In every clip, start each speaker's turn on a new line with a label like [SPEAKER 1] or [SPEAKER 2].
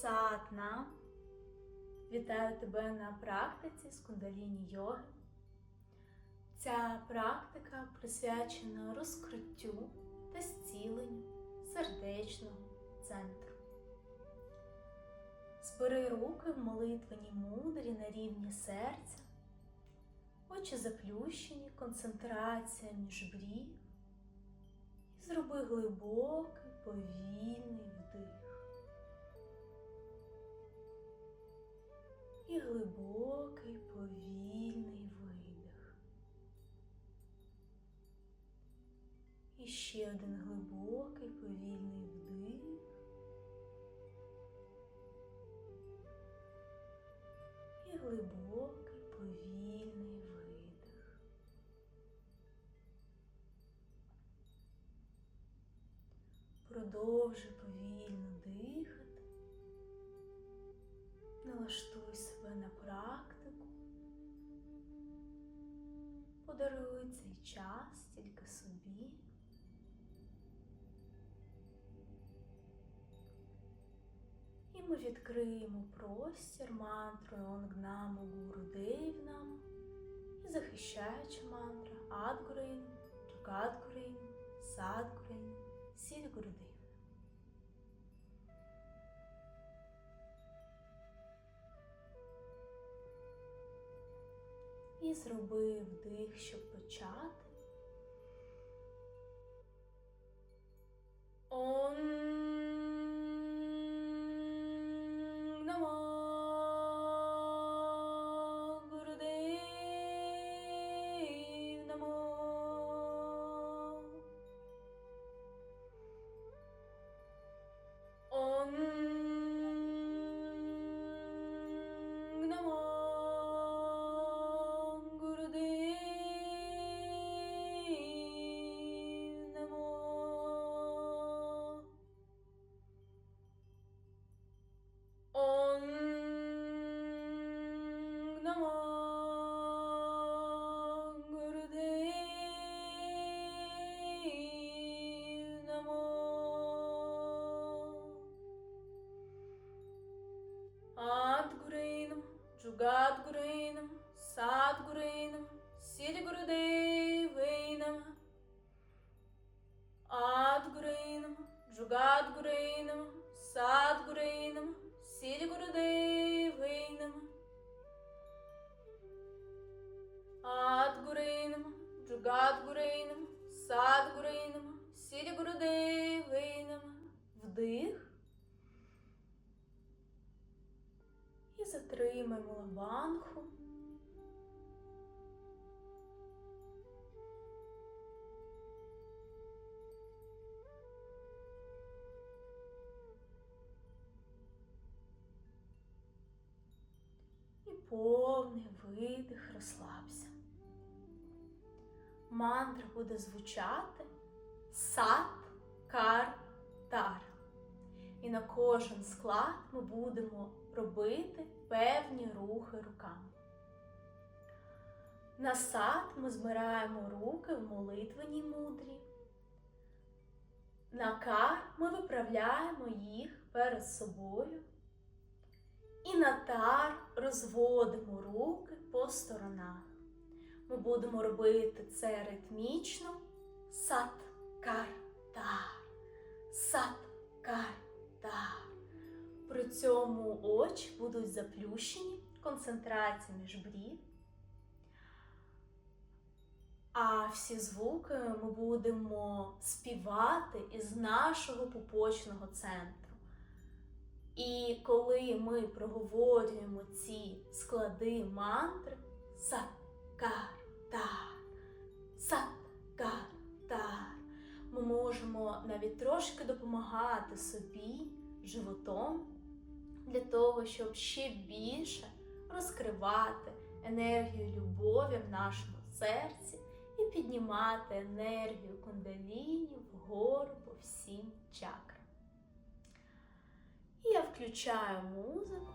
[SPEAKER 1] Сатна. Вітаю тебе на практиці з кундаліні йоги. Ця практика присвячена розкриттю та зціленню сердечного центру. Збери руки в молитвеній мудрі на рівні серця, очі заплющені, концентрація між брів. Зроби глибокий, повільний І глибокий, повільний видих. І ще один глибокий, повільний вдих. І глибокий, повільний видих. Продовжуй практику. Подаруй цей час тільки собі. І ми відкриємо простір мантрою Онгнаму Гуру Девнам і захищаючи мантра Адгурейн, Джугадгурейн, Садгурейн, Сідгурудейн. І зроби вдих, щоб почати. Ом Адгурейнам, Джугадгурейнам, Садгурейнам, Сидигурудевейнам. Адгурейнам, Джугадгурейнам, Садгурейнам, Сидигурудевейнам. Вдих. Повний видих, розслабся. Мантра буде звучати сат, кар, тар. І на кожен склад ми будемо робити певні рухи руками. На сад ми збираємо руки в молитвеній мудрі. На кар ми виправляємо їх перед собою. І на тар розводимо руки по сторонах. Ми будемо робити це ритмічно. Сат, кар, тар. Сат, кар, тар. При цьому очі будуть заплющені, концентрація між брів. А всі звуки ми будемо співати із нашого пупочного центру. І коли ми проговорюємо ці склади мантри сат, кар, тар, сат, кар, тар, ми можемо навіть трошки допомагати собі животом для того, щоб ще більше розкривати енергію любові в нашому серці і піднімати енергію кундаліні вгору по всім чакрам. Я включаю музику.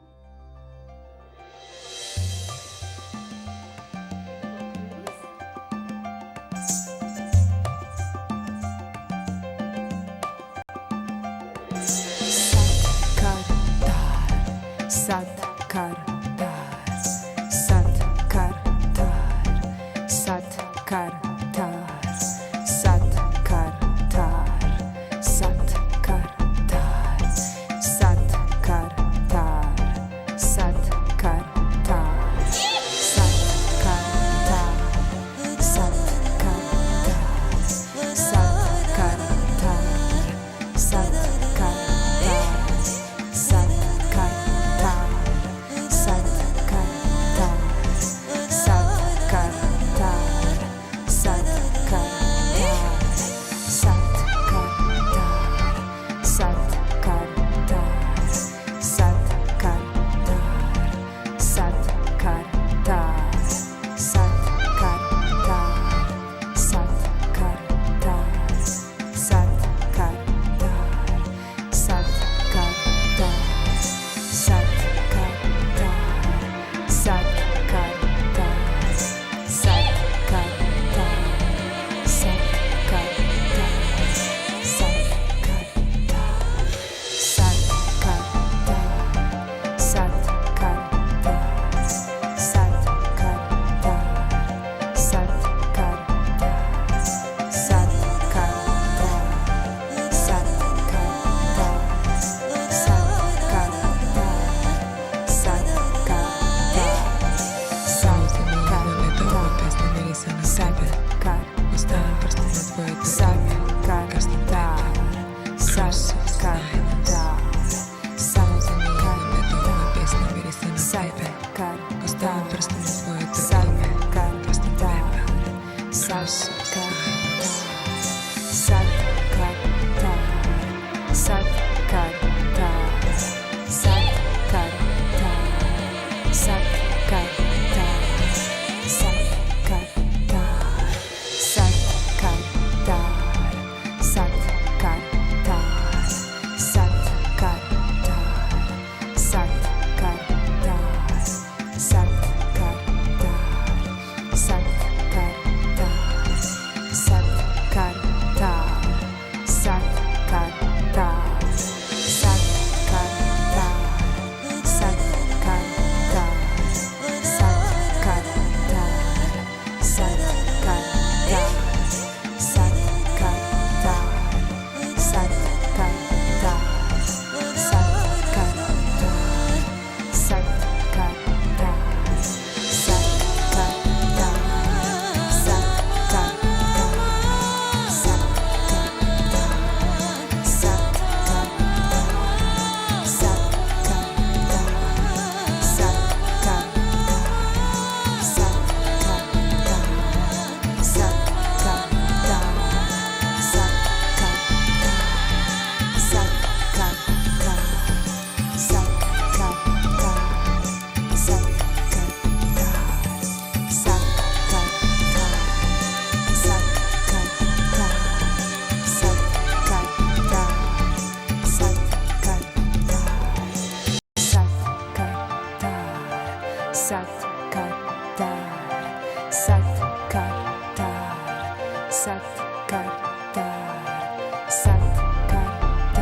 [SPEAKER 2] sakkatar, sakkatar,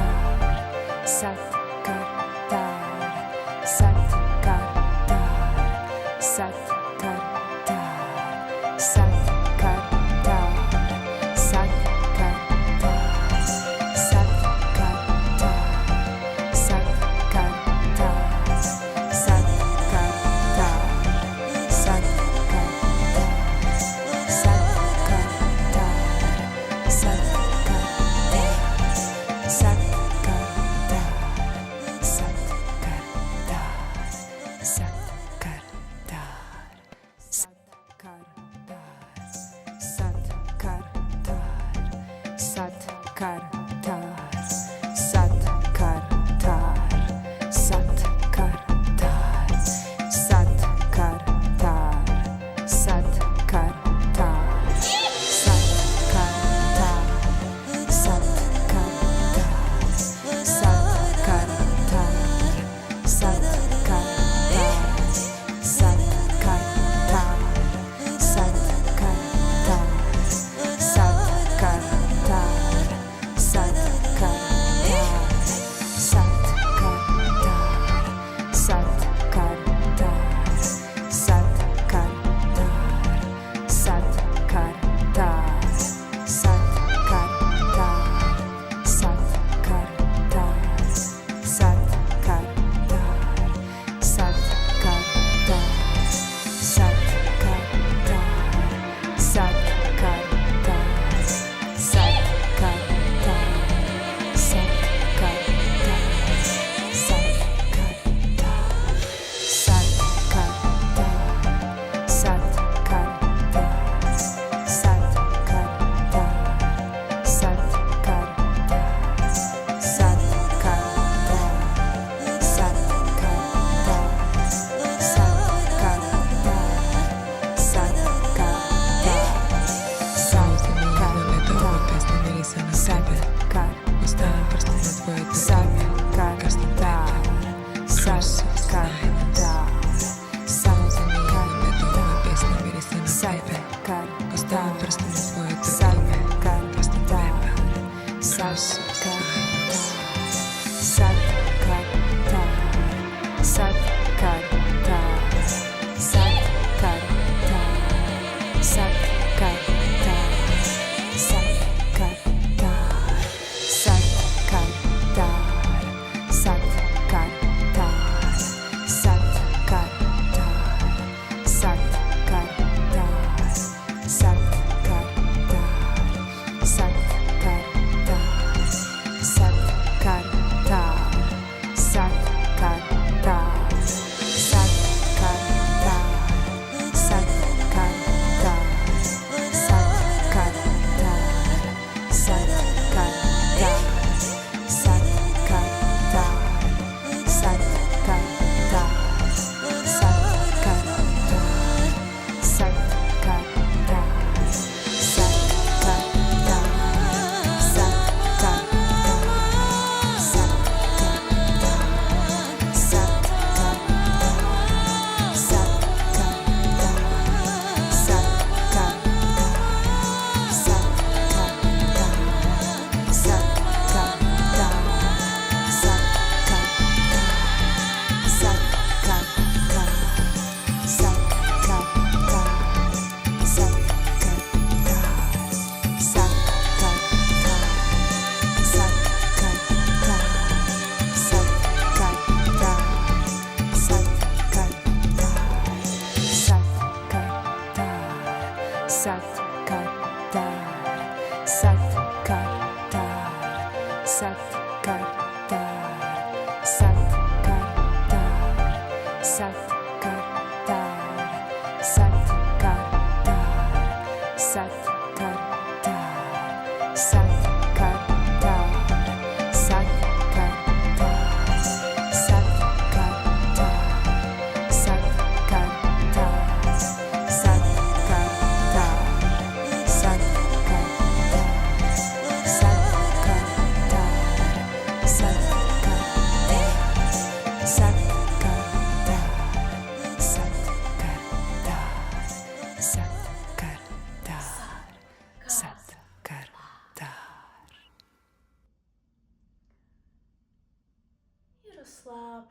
[SPEAKER 1] sakkatar.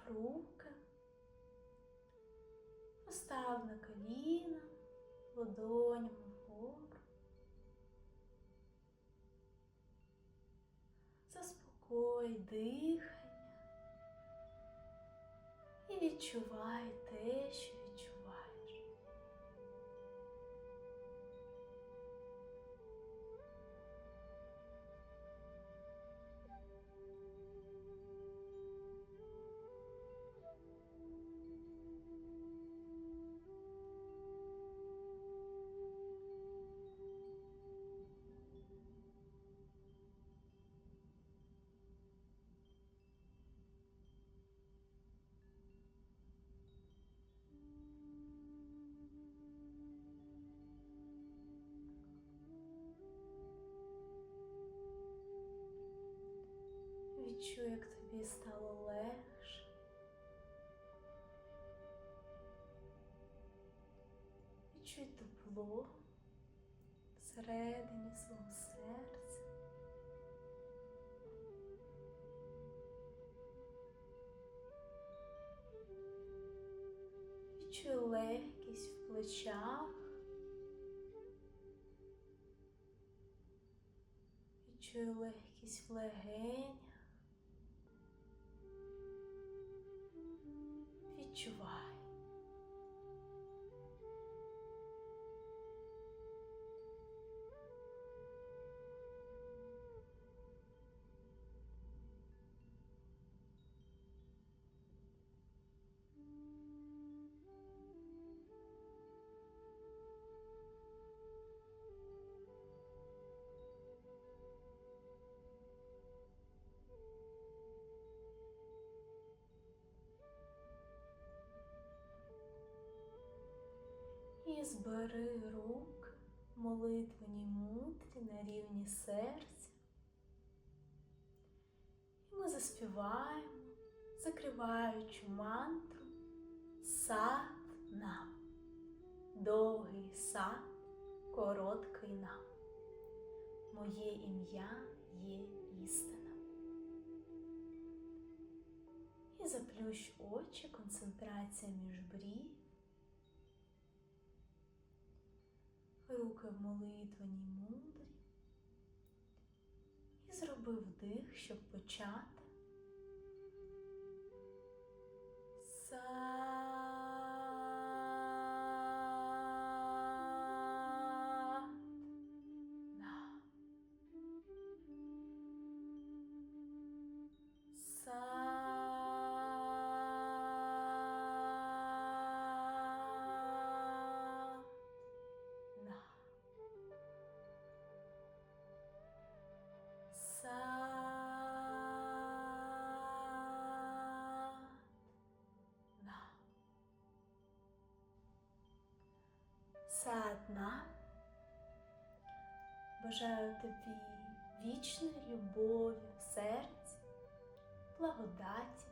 [SPEAKER 1] Руки, постав на коліна, ладонями вгору. Заспокой дихання і відчувай те, що Відчуй, як тобі стало легше. Відчуй тепло всередині свого серця. Відчуй легкість в плечах. Відчуй легкість в легенях. Відчувай. Збери рук в молитвеній мудрі на рівні серця. І ми заспіваємо, закриваючи мантру сад нам. Довгий сад, короткий нам. Моє ім'я є істина. І заплющ очі, концентрація між брів. Руки в молитвеній мудрі і зроби вдих, щоб почати. Са садна. Бажаю тобі вічної любові в серці, благодаті